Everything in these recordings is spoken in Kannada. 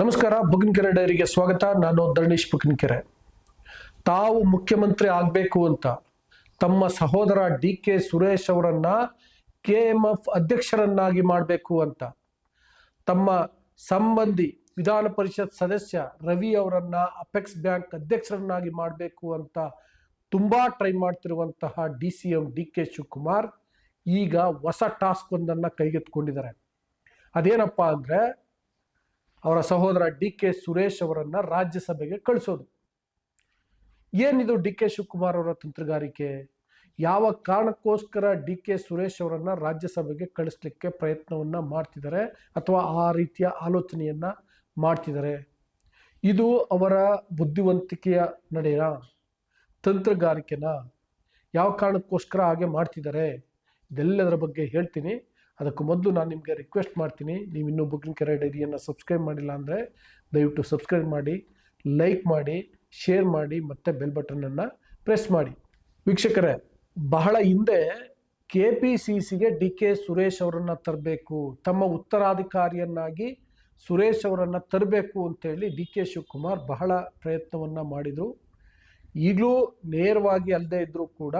ನಮಸ್ಕಾರ, ಬುಗ್ನಕೆರೆ ಡೈರಿಗೆ ಸ್ವಾಗತ. ನಾನು ಧರಣೀಶ್ ಬುಗ್ನಕೆರೆ. ತಾವು ಮುಖ್ಯಮಂತ್ರಿ ಆಗಬೇಕು ಅಂತ ತಮ್ಮ ಸಹೋದರ ಡಿ ಕೆ ಸುರೇಶ್ ಅವರನ್ನ ಕೆ ಎಂ ಎಫ್ ಅಧ್ಯಕ್ಷರನ್ನಾಗಿ ಮಾಡಬೇಕು ಅಂತ ತಮ್ಮ ಸಂಬಂಧಿ ವಿಧಾನ ಪರಿಷತ್ ಸದಸ್ಯ ರವಿ ಅವರನ್ನ ಅಪೆಕ್ಸ್ ಬ್ಯಾಂಕ್ ಅಧ್ಯಕ್ಷರನ್ನಾಗಿ ಮಾಡಬೇಕು ಅಂತ ತುಂಬಾ try ಮಾಡ್ತಿರುವಂತಹ D C M D K Shivakumar ಈಗ ಹೊಸ ಟಾಸ್ಕ್ ಒಂದನ್ನು ಕೈಗೆತ್ಕೊಂಡಿದ್ದಾರೆ ಅದೇನಪ್ಪಾ ಅಂದ್ರೆ ಅವರ ಸಹೋದರ ಡಿ ಕೆ ಸುರೇಶ್ ಅವರನ್ನ ರಾಜ್ಯಸಭೆಗೆ ಕಳಿಸೋದು. ಏನಿದು ಡಿ ಕೆ ಶಿವಕುಮಾರ್ ಅವರ ತಂತ್ರಗಾರಿಕೆ? ಯಾವ ಕಾರಣಕ್ಕೋಸ್ಕರ ಡಿ ಕೆ ಸುರೇಶ್ ಅವರನ್ನ ರಾಜ್ಯಸಭೆಗೆ ಕಳಿಸ್ಲಿಕ್ಕೆ ಪ್ರಯತ್ನವನ್ನ ಮಾಡ್ತಿದ್ದಾರೆ ಅಥವಾ ಆ ರೀತಿಯ ಆಲೋಚನೆಯನ್ನ ಮಾಡ್ತಿದ್ದಾರೆ? ಇದು ಅವರ ಬುದ್ಧಿವಂತಿಕೆಯ ನಡೆಯ ತಂತ್ರಗಾರಿಕೆನ? ಯಾವ ಕಾರಣಕ್ಕೋಸ್ಕರ ಹಾಗೆ ಮಾಡ್ತಿದ್ದಾರೆ? ಇದೆಲ್ಲದರ ಬಗ್ಗೆ ಹೇಳ್ತೀನಿ. ಅದಕ್ಕೂ ಮೊದಲು ನಾನು ನಿಮಗೆ ರಿಕ್ವೆಸ್ಟ್ ಮಾಡ್ತೀನಿ, ನೀವು ಇನ್ನೂ ಬುಕಿಂಗ್ ಕೆರೆ ಡೈರಿಯನ್ನು ಸಬ್ಸ್ಕ್ರೈಬ್ ಮಾಡಿಲ್ಲ ಅಂದರೆ ದಯವಿಟ್ಟು ಸಬ್ಸ್ಕ್ರೈಬ್ ಮಾಡಿ ಲೈಕ್ ಮಾಡಿ ಶೇರ್ ಮಾಡಿ, ಮತ್ತು ಬೆಲ್ ಬಟನನ್ನು ಪ್ರೆಸ್ ಮಾಡಿ. ವೀಕ್ಷಕರೇ, ಬಹಳ ಹಿಂದೆ ಕೆ ಪಿ ಸಿ ಸಿಗೆ ಡಿ ಕೆ ಸುರೇಶ್ ಅವರನ್ನು ತರಬೇಕು, ತಮ್ಮ ಉತ್ತರಾಧಿಕಾರಿಯನ್ನಾಗಿ ಸುರೇಶ್ ಅವರನ್ನು ತರಬೇಕು ಅಂತೇಳಿ ಡಿ ಕೆ ಶಿವಕುಮಾರ್ ಬಹಳ ಪ್ರಯತ್ನವನ್ನು ಮಾಡಿದರು. ಈಗಲೂ ನೇರವಾಗಿ ಅಲ್ಲದೆ ಇದ್ದರೂ ಕೂಡ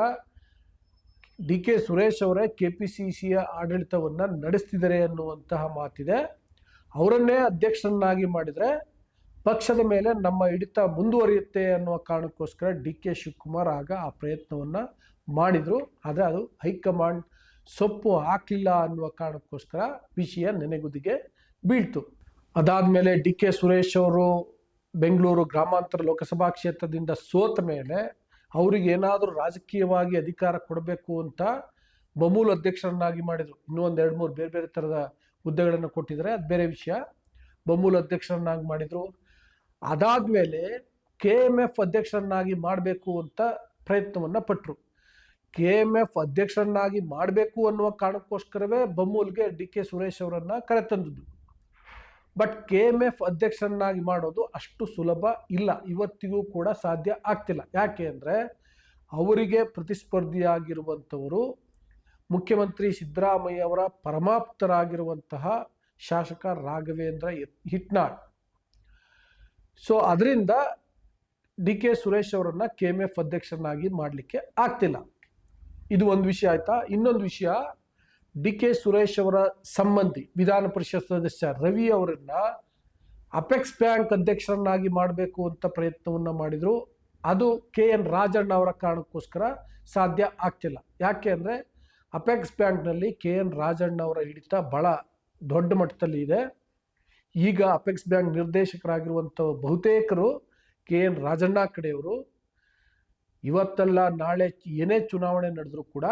ಡಿ ಕೆ ಸುರೇಶ್ ಅವರೇ ಕೆ ಪಿ ಸಿ ಸಿಯ ಆಡಳಿತವನ್ನು ನಡೆಸ್ತಿದ್ದಾರೆ ಅನ್ನುವಂತಹ ಮಾತಿದೆ. ಅವರನ್ನೇ ಅಧ್ಯಕ್ಷರನ್ನಾಗಿ ಮಾಡಿದರೆ ಪಕ್ಷದ ಮೇಲೆ ನಮ್ಮ ಹಿಡಿತ ಮುಂದುವರಿಯುತ್ತೆ ಅನ್ನುವ ಕಾರಣಕ್ಕೋಸ್ಕರ ಡಿ ಕೆ ಶಿವಕುಮಾರ್ ಆಗ ಆ ಪ್ರಯತ್ನವನ್ನು ಮಾಡಿದರು. ಆದರೆ ಅದು ಹೈಕಮಾಂಡ್ ಸೊಪ್ಪು ಹಾಕಲಿಲ್ಲ ಅನ್ನುವ ಕಾರಣಕ್ಕೋಸ್ಕರ ವಿಷಯ ನೆನೆಗುದಿಗೆ ಬೀಳ್ತು. ಅದಾದಮೇಲೆ ಡಿ ಕೆ ಸುರೇಶ್ ಅವರು ಬೆಂಗಳೂರು ಗ್ರಾಮಾಂತರ ಲೋಕಸಭಾ ಕ್ಷೇತ್ರದಿಂದ ಸೋತ ಮೇಲೆ ಅವ್ರಿಗೆ ಏನಾದರೂ ರಾಜಕೀಯವಾಗಿ ಅಧಿಕಾರ ಕೊಡಬೇಕು ಅಂತ ಬಮೂಲ್ ಅಧ್ಯಕ್ಷರನ್ನಾಗಿ ಮಾಡಿದರು. ಇನ್ನೂ ಒಂದು ಎರಡು ಮೂರು ಬೇರೆ ಬೇರೆ ಥರದ ಹುದ್ದೆಗಳನ್ನು ಕೊಟ್ಟಿದ್ದಾರೆ ಅದು ಬೇರೆ ವಿಷಯ. ಬಮೂಲ್ ಅಧ್ಯಕ್ಷರನ್ನಾಗಿ ಮಾಡಿದರು. ಅದಾದಮೇಲೆ ಕೆ ಎಂ ಎಫ್ ಅಧ್ಯಕ್ಷರನ್ನಾಗಿ ಮಾಡಬೇಕು ಅಂತ ಪ್ರಯತ್ನವನ್ನು ಪಟ್ಟರು ಕೆ ಎಂ ಎಫ್ ಅಧ್ಯಕ್ಷರನ್ನಾಗಿ ಮಾಡಬೇಕು ಅನ್ನುವ ಕಾರಣಕ್ಕೋಸ್ಕರವೇ ಬಮೂಲ್ಗೆ ಡಿ ಕೆ ಸುರೇಶ್ ಅವರನ್ನು ಕರೆತಂದದ್ದು. ಬಟ್ ಕೆ ಎಂ ಎಫ್ ಅಧ್ಯಕ್ಷರನ್ನಾಗಿ ಮಾಡೋದು ಅಷ್ಟು ಸುಲಭ ಇಲ್ಲ. ಇವತ್ತಿಗೂ ಕೂಡ ಸಾಧ್ಯ ಆಗ್ತಿಲ್ಲ. ಯಾಕೆ ಅಂದರೆ ಅವರಿಗೆ ಪ್ರತಿಸ್ಪರ್ಧಿಯಾಗಿರುವಂಥವರು ಮುಖ್ಯಮಂತ್ರಿ ಸಿದ್ದರಾಮಯ್ಯ ಅವರ ಪರಮಾಪ್ತರಾಗಿರುವಂತಹ ಶಾಸಕ ರಾಘವೇಂದ್ರ ಹಿಟ್ನಾಳ್. ಸೊ ಅದರಿಂದ ಡಿ ಕೆ ಸುರೇಶ್ ಅವರನ್ನು ಕೆ ಎಂ ಎಫ್ ಅಧ್ಯಕ್ಷರನ್ನಾಗಿ ಮಾಡಲಿಕ್ಕೆ ಆಗ್ತಿಲ್ಲ. ಇದು ಒಂದು ವಿಷಯ ಆಯ್ತಾ? ಇನ್ನೊಂದು ವಿಷಯ ಡಿ ಕೆ ಸುರೇಶ್ ಅವರ ಸಂಬಂಧಿ ವಿಧಾನ ಪರಿಷತ್ ಸದಸ್ಯ ರವಿ ಅವರನ್ನ ಅಪೆಕ್ಸ್ ಬ್ಯಾಂಕ್ ಅಧ್ಯಕ್ಷರನ್ನಾಗಿ ಮಾಡಬೇಕು ಅಂತ ಪ್ರಯತ್ನವನ್ನು ಮಾಡಿದರು. ಅದು ಕೆ ಎನ್ ರಾಜಣ್ಣ ಅವರ ಕಾರಣಕ್ಕೋಸ್ಕರ ಸಾಧ್ಯ ಆಗ್ತಿಲ್ಲ. ಯಾಕೆ ಅಂದರೆ ಅಪೆಕ್ಸ್ ಬ್ಯಾಂಕ್ನಲ್ಲಿ ಕೆ ಎನ್ ರಾಜಣ್ಣ ಅವರ ಹಿಡಿತ ಭಾಳ ದೊಡ್ಡ ಮಟ್ಟದಲ್ಲಿ ಇದೆ. ಈಗ ಅಪೆಕ್ಸ್ ಬ್ಯಾಂಕ್ ನಿರ್ದೇಶಕರಾಗಿರುವಂಥ ಬಹುತೇಕರು ಕೆ ಎನ್ ರಾಜಣ್ಣ ಕಡೆಯವರು ಇವತ್ತಲ್ಲ ನಾಳೆ ಏನೇ ಚುನಾವಣೆ ನಡೆದರೂ ಕೂಡ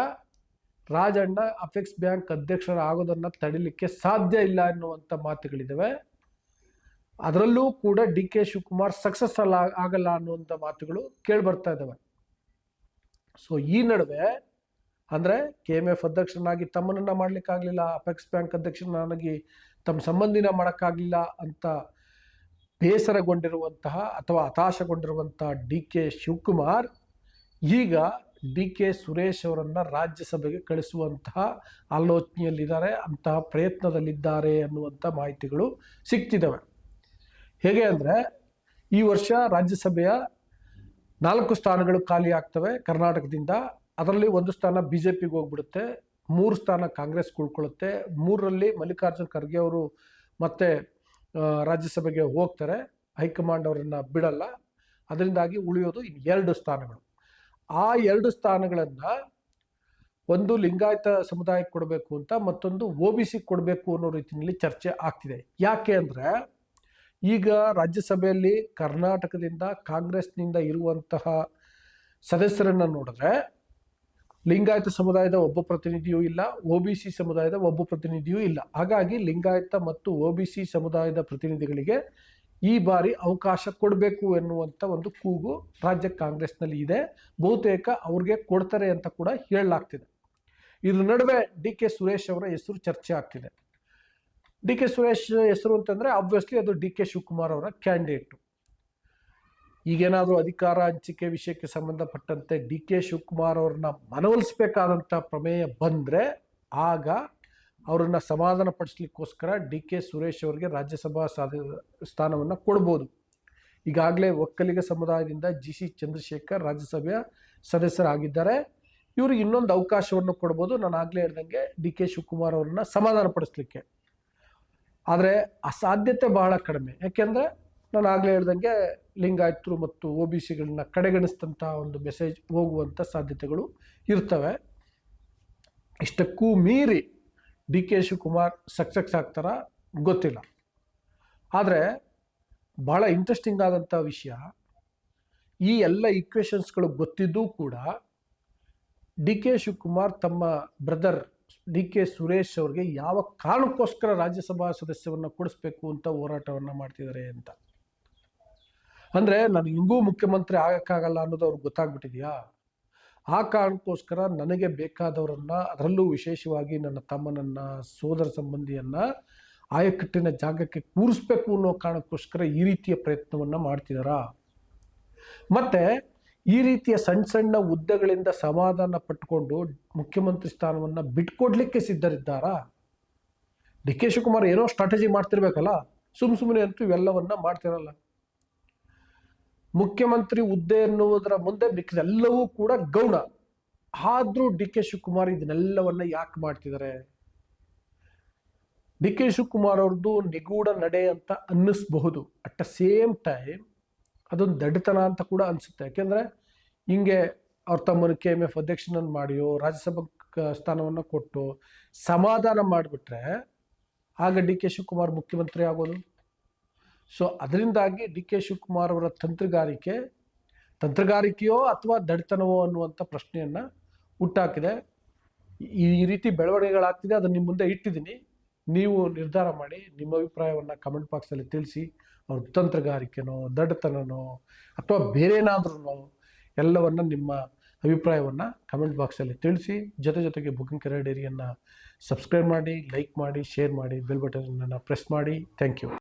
ರಾಜಣ್ಣ ಅಪೆಕ್ಸ್ ಬ್ಯಾಂಕ್ ಅಧ್ಯಕ್ಷರ ಆಗೋದನ್ನು ತಡಿಲಿಕ್ಕೆ ಸಾಧ್ಯ ಇಲ್ಲ ಎನ್ನುವಂಥ ಮಾತುಗಳಿದ್ದಾವೆ ಅದರಲ್ಲೂ ಕೂಡ ಡಿ ಕೆ ಶಿವಕುಮಾರ್ ಸಕ್ಸಸ್ ಅಲ್ಲ, ಆಗಲ್ಲ ಅನ್ನುವಂಥ ಮಾತುಗಳು ಕೇಳಿ ಬರ್ತಾ ಇದ್ದಾವೆ ಸೊ ಈ ನಡುವೆ ಅಂದರೆ ಕೆ ಎಂ ಎಫ್ ಅಧ್ಯಕ್ಷನಾಗಿ ತಮ್ಮನನ್ನು ಮಾಡಲಿಕ್ಕಾಗಲಿಲ್ಲ, ಅಪೆಕ್ಸ್ ಬ್ಯಾಂಕ್ ಅಧ್ಯಕ್ಷನಾಗಿ ತಮ್ಮ ಸಂಬಂಧಿನ ಮಾಡೋಕ್ಕಾಗಲಿಲ್ಲ ಅಂತ ಬೇಸರಗೊಂಡಿರುವಂತಹ ಅಥವಾ ಹತಾಶಗೊಂಡಿರುವಂತಹ ಡಿ ಕೆ ಶಿವಕುಮಾರ್ ಈಗ ಡಿ ಕೆ ಸುರೇಶ್ ಅವರನ್ನು ರಾಜ್ಯಸಭೆಗೆ ಕಳಿಸುವಂತಹ ಆಲೋಚನೆಯಲ್ಲಿದ್ದಾರೆ, ಅಂತಹ ಪ್ರಯತ್ನದಲ್ಲಿದ್ದಾರೆ ಅನ್ನುವಂಥ ಮಾಹಿತಿಗಳು ಸಿಗ್ತಿದ್ದಾವೆ ಹೇಗೆ ಅಂದರೆ, ಈ ವರ್ಷ ರಾಜ್ಯಸಭೆಯ ನಾಲ್ಕು ಸ್ಥಾನಗಳು ಖಾಲಿ ಆಗ್ತವೆ ಕರ್ನಾಟಕದಿಂದ. ಅದರಲ್ಲಿ ಒಂದು ಸ್ಥಾನ ಬಿ ಜೆ ಪಿಗೆ ಹೋಗ್ಬಿಡುತ್ತೆ, ಮೂರು ಸ್ಥಾನ ಕಾಂಗ್ರೆಸ್ ಉಳ್ಕೊಳ್ಳುತ್ತೆ. ಮೂರರಲ್ಲಿ ಮಲ್ಲಿಕಾರ್ಜುನ್ ಖರ್ಗೆ ಅವರು ಮತ್ತೆ ರಾಜ್ಯಸಭೆಗೆ ಹೋಗ್ತಾರೆ, ಹೈಕಮಾಂಡ್ ಅವರನ್ನು ಬಿಡಲ್ಲ. ಅದರಿಂದಾಗಿ ಉಳಿಯೋದು ಎರಡು ಸ್ಥಾನಗಳು. ಆ ಎರಡು ಸ್ಥಾನಗಳನ್ನು ಒಂದು ಲಿಂಗಾಯತ ಸಮುದಾಯಕ್ಕೆ ಕೊಡಬೇಕು ಅಂತ ಮತ್ತೊಂದು ಒ ಬಿ ಸಿ ಕೊಡಬೇಕು ಅನ್ನೋ ರೀತಿಯಲ್ಲಿ ಚರ್ಚೆ ಆಗ್ತಿದೆ. ಯಾಕೆ ಅಂದರೆ ಈಗ ರಾಜ್ಯಸಭೆಯಲ್ಲಿ ಕರ್ನಾಟಕದಿಂದ ಕಾಂಗ್ರೆಸ್ನಿಂದ ಇರುವಂತಹ ಸದಸ್ಯರನ್ನು ನೋಡಿದ್ರೆ ಲಿಂಗಾಯತ ಸಮುದಾಯದ ಒಬ್ಬ ಪ್ರತಿನಿಧಿಯೂ ಇಲ್ಲ, ಒ ಬಿ ಸಿ ಸಮುದಾಯದ ಒಬ್ಬ ಪ್ರತಿನಿಧಿಯೂ ಇಲ್ಲ. ಹಾಗಾಗಿ ಲಿಂಗಾಯತ ಮತ್ತು ಒ ಬಿ ಸಿ ಸಮುದಾಯದ ಪ್ರತಿನಿಧಿಗಳಿಗೆ ಈ ಬಾರಿ ಅವಕಾಶ ಕೊಡಬೇಕು ಎನ್ನುವಂಥ ಒಂದು ಕೂಗು ರಾಜ್ಯ ಕಾಂಗ್ರೆಸ್ನಲ್ಲಿ ಇದೆ. ಬಹುತೇಕ ಅವ್ರಿಗೆ ಕೊಡ್ತಾರೆ ಅಂತ ಕೂಡ ಹೇಳಲಾಗ್ತಿದೆ. ಇದ್ರ ನಡುವೆ ಡಿ ಕೆ ಸುರೇಶ್ ಅವರ ಹೆಸರು ಚರ್ಚೆ ಆಗ್ತಿದೆ. ಡಿ ಕೆ ಸುರೇಶ್ ಹೆಸರು ಅಂತಂದ್ರೆ ಆಬ್ವಿಯಸ್ಲಿ ಅದು ಡಿ ಕೆ ಶಿವಕುಮಾರ್ ಅವರ ಕ್ಯಾಂಡಿಡೇಟು ಈಗೇನಾದರೂ ಅಧಿಕಾರ ಹಂಚಿಕೆ ವಿಷಯಕ್ಕೆ ಸಂಬಂಧಪಟ್ಟಂತೆ ಡಿ ಕೆ ಶಿವಕುಮಾರ್ ಅವ್ರನ್ನ ಮನವೊಲಿಸಬೇಕಾದಂಥ ಪ್ರಮೇಯ ಬಂದರೆ ಆಗ ಅವರನ್ನು ಸಮಾಧಾನ ಪಡಿಸ್ಲಿಕ್ಕೋಸ್ಕರ ಡಿ ಕೆ ಸುರೇಶ್ ಅವರಿಗೆ ರಾಜ್ಯಸಭಾ ಸಾಧ, ಸ್ಥಾನವನ್ನು ಕೊಡ್ಬೋದು. ಈಗಾಗಲೇ ಒಕ್ಕಲಿಗ ಸಮುದಾಯದಿಂದ ಜಿ ಸಿ ಚಂದ್ರಶೇಖರ್ ರಾಜ್ಯಸಭೆಯ ಸದಸ್ಯರಾಗಿದ್ದಾರೆ. ಇವ್ರಿಗೆ ಇನ್ನೊಂದು ಅವಕಾಶವನ್ನು ಕೊಡ್ಬೋದು. ನಾನು ಆಗಲೇ ಹೇಳ್ದಂಗೆ ಡಿ ಕೆ ಶಿವಕುಮಾರ್ ಅವ್ರನ್ನ ಸಮಾಧಾನ ಪಡಿಸ್ಲಿಕ್ಕೆ ಆದರೆ ಅಸಾಧ್ಯತೆ ಬಹಳ ಕಡಿಮೆ. ಯಾಕೆಂದರೆ ನಾನು ಆಗಲೇ ಹೇಳ್ದಂಗೆ ಲಿಂಗಾಯತರು ಮತ್ತು ಒ ಬಿ ಸಿಗಳನ್ನ ಕಡೆಗಣಿಸಿದಂಥ ಒಂದು ಮೆಸೇಜ್ ಹೋಗುವಂಥ ಸಾಧ್ಯತೆಗಳು ಇರ್ತವೆ. ಇಷ್ಟಕ್ಕೂ ಮೀರಿ ಡಿ ಕೆ ಶಿವಕುಮಾರ್ ಸಕ್ಸಸ್ ಆಗ್ತಾರ ಗೊತ್ತಿಲ್ಲ. ಆದರೆ ಬಹಳ ಇಂಟ್ರೆಸ್ಟಿಂಗ್ ಆದಂಥ ವಿಷಯ, ಈ ಎಲ್ಲ ಈಕ್ವೇಷನ್ಸ್ಗಳು ಗೊತ್ತಿದ್ದೂ ಕೂಡ ಡಿ ಕೆ ಶಿವಕುಮಾರ್ ತಮ್ಮ ಬ್ರದರ್ ಡಿ ಕೆ ಸುರೇಶ್ ಅವ್ರಿಗೆ ಯಾವ ಕಾರಣಕ್ಕೋಸ್ಕರ ರಾಜ್ಯಸಭಾ ಸದಸ್ಯವನ್ನು ಕೊಡಿಸ್ಬೇಕು ಅಂತ ಹೋರಾಟವನ್ನು ಮಾಡ್ತಿದ್ದಾರೆ ಅಂತ. ಅಂದರೆ ನಾನು ಹಿಂಗೂ ಮುಖ್ಯಮಂತ್ರಿ ಆಗೋಕ್ಕಾಗಲ್ಲ ಅನ್ನೋದು ಅವ್ರಿಗೆ ಗೊತ್ತಾಗ್ಬಿಟ್ಟಿದೆಯಾ? ಆ ಕಾರಣಕ್ಕೋಸ್ಕರ ನನಗೆ ಬೇಕಾದವರನ್ನ ಅದರಲ್ಲೂ ವಿಶೇಷವಾಗಿ ನನ್ನ ತಮ್ಮನನ್ನ, ಸೋದರ ಸಂಬಂಧಿಯನ್ನ ಆಯಕಟ್ಟಿನ ಜಾಗಕ್ಕೆ ಕೂರಿಸ್ಬೇಕು ಅನ್ನೋ ಕಾರಣಕ್ಕೋಸ್ಕರ ಈ ರೀತಿಯ ಪ್ರಯತ್ನವನ್ನ ಮಾಡ್ತಿದಾರಾ? ಮತ್ತೆ ಈ ರೀತಿಯ ಸಣ್ಣ ಸಣ್ಣ ಹುದ್ದೆಗಳಿಂದ ಸಮಾಧಾನ ಪಟ್ಟುಕೊಂಡು ಮುಖ್ಯಮಂತ್ರಿ ಸ್ಥಾನವನ್ನ ಬಿಟ್ಕೊಡ್ಲಿಕ್ಕೆ ಸಿದ್ಧರಿದ್ದಾರಾ? ಡಿ ಕೆ ಶಿವಕುಮಾರ್ ಏನೋ ಸ್ಟ್ರಾಟಜಿ ಮಾಡ್ತಿರ್ಬೇಕಲ್ಲ ಸುಮ್ಮ ಸುಮ್ಮನೆ ಅಂತೂ ಇವೆಲ್ಲವನ್ನ ಮಾಡ್ತಿರಲ್ಲ. ಮುಖ್ಯಮಂತ್ರಿ ಹುದ್ದೆ ಎನ್ನುವುದರ ಮುಂದೆ ಮಿಕ್ಕಿದೆಲ್ಲವೂ ಕೂಡ ಗೌಣ. ಆದ್ರೂ ಡಿ ಕೆ ಶಿವಕುಮಾರ್ ಇದನ್ನೆಲ್ಲವನ್ನ ಯಾಕೆ ಮಾಡ್ತಿದ್ದಾರೆ ಡಿ ಕೆ ಶಿವಕುಮಾರ್ ಅವ್ರದ್ದು ನಿಗೂಢ ನಡೆ ಅಂತ ಅನ್ನಿಸ್ಬಹುದು. ಅಟ್ ದ ಸೇಮ್ ಟೈಮ್ ಅದೊಂದು ದಡ್ಡತನ ಅಂತ ಕೂಡ ಅನಿಸುತ್ತೆ. ಯಾಕೆಂದ್ರೆ ಹಿಂಗೆ ಅವ್ರ ತಮ್ಮನ್ನು ಕೆ ಎಂ ಎಫ್ ಅಧ್ಯಕ್ಷನನ್ನು ಮಾಡಿಯೋ, ರಾಜ್ಯಸಭಾ ಸ್ಥಾನವನ್ನು ಕೊಟ್ಟು, ಸಮಾಧಾನ ಮಾಡಿಬಿಟ್ರೆ ಆಗ ಡಿ ಕೆ ಶಿವಕುಮಾರ್ ಮುಖ್ಯಮಂತ್ರಿ ಆಗೋದು? ಸೊ ಅದರಿಂದಾಗಿ ಡಿ ಕೆ ಶಿವಕುಮಾರ್ ಅವರ ತಂತ್ರಗಾರಿಕೆ, ತಂತ್ರಗಾರಿಕೆಯೋ ಅಥವಾ ದಡಿತನವೋ ಅನ್ನುವಂಥ ಪ್ರಶ್ನೆಯನ್ನು ಹುಟ್ಟಾಕಿದೆ. ಈ ರೀತಿ ಬೆಳವಣಿಗೆಗಳಾಗ್ತಿದೆ, ಅದನ್ನು ನಿಮ್ಮ ಮುಂದೆ ಇಟ್ಟಿದ್ದೀನಿ. ನೀವು ನಿರ್ಧಾರ ಮಾಡಿ, ನಿಮ್ಮ ಅಭಿಪ್ರಾಯವನ್ನು ಕಮೆಂಟ್ ಬಾಕ್ಸಲ್ಲಿ ತಿಳಿಸಿ, ಅವ್ರ ತಂತ್ರಗಾರಿಕೆನೋ ದಡ್ಡತನನೋ ಅಥವಾ ಬೇರೆ ಏನಾದ್ರೂ ಎಲ್ಲವನ್ನ ನಿಮ್ಮ ಅಭಿಪ್ರಾಯವನ್ನು ಕಮೆಂಟ್ ಬಾಕ್ಸಲ್ಲಿ ತಿಳಿಸಿ, ಜೊತೆ ಜೊತೆಗೆ ಬುಕಿಂಗ್ ಕೆರೆ ಡೈರಿಯನ್ನು ಸಬ್ಸ್ಕ್ರೈಬ್ ಮಾಡಿ, ಲೈಕ್ ಮಾಡಿ, ಶೇರ್ ಮಾಡಿ, ಬೆಲ್ ಬಟನನ್ನು ಪ್ರೆಸ್ ಮಾಡಿ. Thank you.